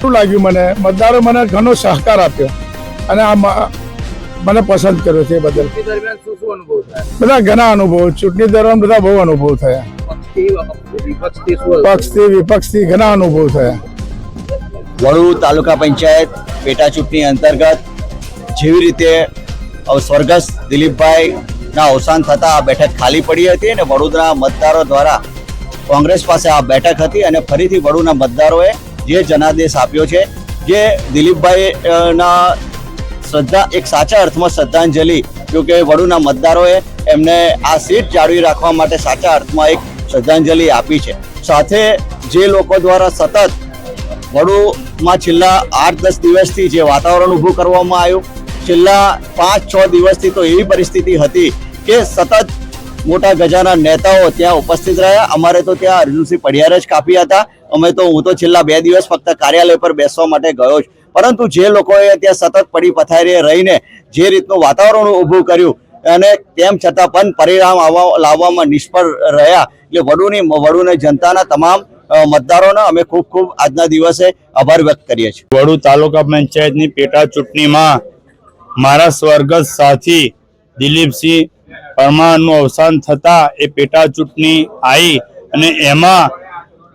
શું લાગ્યું મને. મતદારો મને ઘણો સહકાર આપ્યો અને આ મને પસંદ કર્યો છે બદલ. ચૂંટણી દરમિયાન શું શું અનુભવ થાય? બધા ઘણા અનુભવ. ચૂંટણી દરમિયાન બધા બહુ અનુભવ થયા. પક્ષથી વિપક્ષથી વિપક્ષથી ઘણા અનુભવ થયા. વડુ તાલુકા પંચાયત પેટા ચૂંટણી અંતર્ગત જેવી રીતે સ્વર્ગસ્થ દિલીપભાઈના અવસાન થતાં આ બેઠક ખાલી પડી હતી અને વડોદરા મતદારો દ્વારા કોંગ્રેસ પાસે આ બેઠક હતી અને ફરીથી વડુના મતદારોએ જે જનાદેશ આપ્યો છે, જે દિલીપભાઈ ના શ્રદ્ધા, એક સાચા અર્થમાં શ્રદ્ધાંજલિ કે વડુના મતદારોએ એમને આ સીટ જાળવી રાખવા માટે સાચા અર્થમાં એક શ્રદ્ધાંજલિ આપી છે. સાથે જે લોકો દ્વારા સતત વડુમાં છેલ્લા આઠ દસ દિવસથી જે વાતાવરણ ઊભું કરવામાં આવ્યું, છેલ્લા પાંચ છ દિવસથી તો એવી પરિસ્થિતિ હતી કે સતત મોટા ગજાના નેતાઓ ત્યાં ઉપસ્થિત રહ્યા. અમારે તો ત્યાં અર્જુનસિંહ પડિયાર જ કાપી હતા. અમે તો હું તો છેલ્લા બે દિવસ ફક્ત કાર્યાલય પર બેસવા માટે ગયો જ. પરંતુ જે લોકોએ ત્યાં સતત પડી પથારીએ રહીને જે રીતનું વાતાવરણ ઊભું કર્યું અને તેમ છતાં પણ પરિણામ આવવા લાવવામાં નિષ્ફળ રહ્યા. એટલે વડુની વડુને જનતાના તમામ મતદારોનો અમે ખૂબ ખૂબ આજના દિવસે આભાર વ્યક્ત કરીએ છીએ. વડુ તાલુકા પંચાયતની પેટા ચૂંટણીમાં મારા સ્વર્ગસ્થ સાથી દિલીપસિંહ પરમારનું અવસાન થતાં એ પેટા ચૂંટણી આવી અને એમાં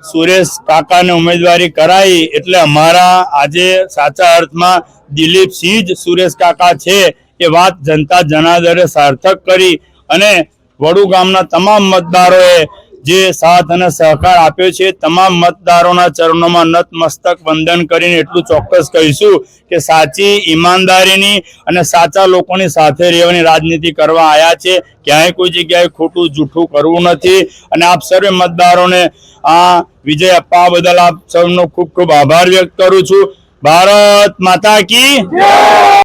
સુરેશ કાકાને ઉમેદવારી કરાઈ એટલે અમારા આજે સાચા અર્થમાં દિલીપસિંહ જ સુરેશ કાકા છે એ વાત જનતા જનાદરે સાર્થક કરી અને વડુ ગામના તમામ મતદારોએ જે સાથ અને સહકાર આપ્યો છે, તમામ મતદારોના ચરણોમાં નતમસ્તક વંદન કરીને એટલું ચોક્કસ કહીશું કે સાચી ઈમાનદારીની અને સાચા લોકોની સાથે રહેવાની રાજનીતિ કરવા આવ્યા છે. ક્યાંય કોઈ જગ્યાએ ખોટું જૂઠું કરવું નથી. અને આપ સર્વે મતદારોને આ વિજય અપાવવા બદલ આપ સૌનો ખૂબ ખૂબ આભાર વ્યક્ત કરું છું. ભારત માતા કી